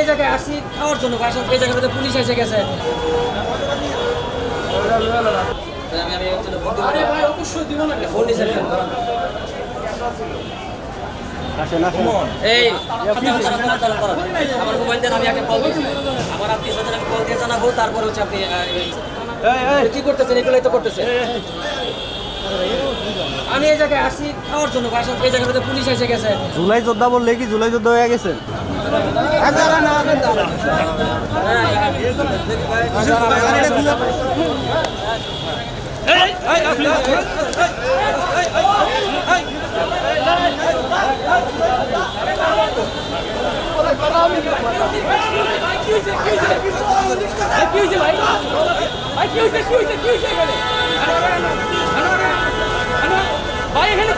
এই জায়গায় আসছি খাওয়ার জন্য বাসা এই জায়গার মধ্যে পুলিশ এসে গেছে। আমি আমি। আমার মোবাইল দেন আমি আগে কল দিয়েছি। আমার আত্মীয় স্বজন আমি কল দিয়ে জানাব তারপরে হচ্ছে আপনি কি করতেছেন? এগুলোই তো করতেছেন। আমি এই জায়গায় আসি খাওয়ার জন্য এই জায়গাটাতে পুলিশ এসে গেছে। জুলাই যোদ্ধা বললে কি জুলাই যোদ্ধা হয়ে গেছে? ভাই